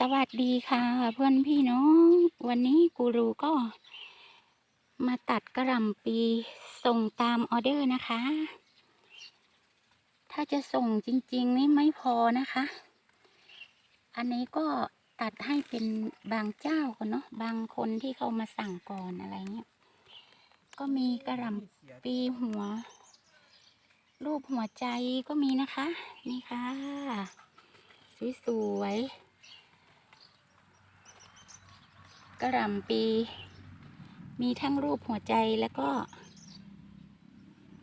สวัสดีค่ะ เพื่อนพี่น้อง วันนี้กูรูก็ มาตัดกระหล่ำปีส่งตามออเดอร์นะคะ ถ้าจะส่งจริง ๆ นี่ไม่พอนะคะ อันนี้ก็ตัดให้เป็นบางเจ้าก่อนเนาะบางคนที่เขามาสั่งก่อนอะไรเงี้ยก็มีกระหล่ำปีหัว รูปหัวใจก็มีนะคะ นี่ค่ะสวยๆ กระหล่ำปี มีทั้งรูปหัวใจแล้วก็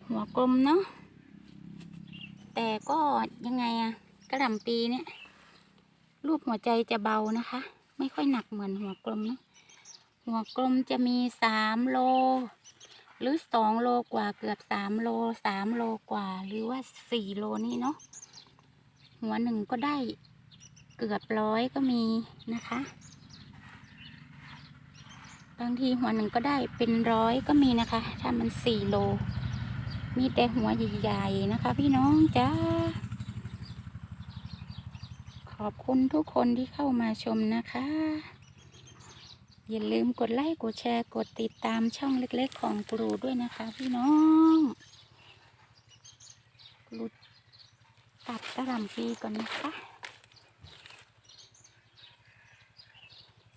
หัวกลมเนาะแต่ก็ยังไงอะกระหล่ำปีเนี่ย รูปหัวใจจะเบานะคะ ไม่ค่อยหนักเหมือนหัวกลมเนาะหัวกลมจะมีสามโล หรือสองโลกว่าเกือบสามโลสามโลกว่า หรือว่าสี่โลนี่เนาะหัวหนึ่งก็ได้เกือบร้อยก็มีนะคะ บางทีหัวหนึ่งก็ได้เป็นร้อยก็มีนะคะ ถ้ามันสี่โล มีแต่หัวใหญ่ๆนะคะ พี่น้องจ้าขอบคุณทุกคนที่เข้ามาชมนะคะ อย่าลืมกดไลค์กดแชร์กดติดตามช่องเล็กๆของกรูด้วยนะคะ พี่น้องกรูตัดกระหล่ำปีก่อนนะคะ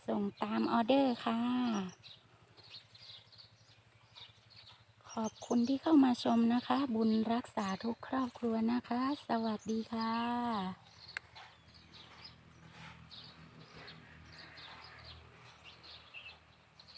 ส่งตามออเดอร์ค่ะ ขอบคุณที่เข้ามาชมนะคะ บุญรักษาทุกครอบครัวนะคะ สวัสดีค่ะ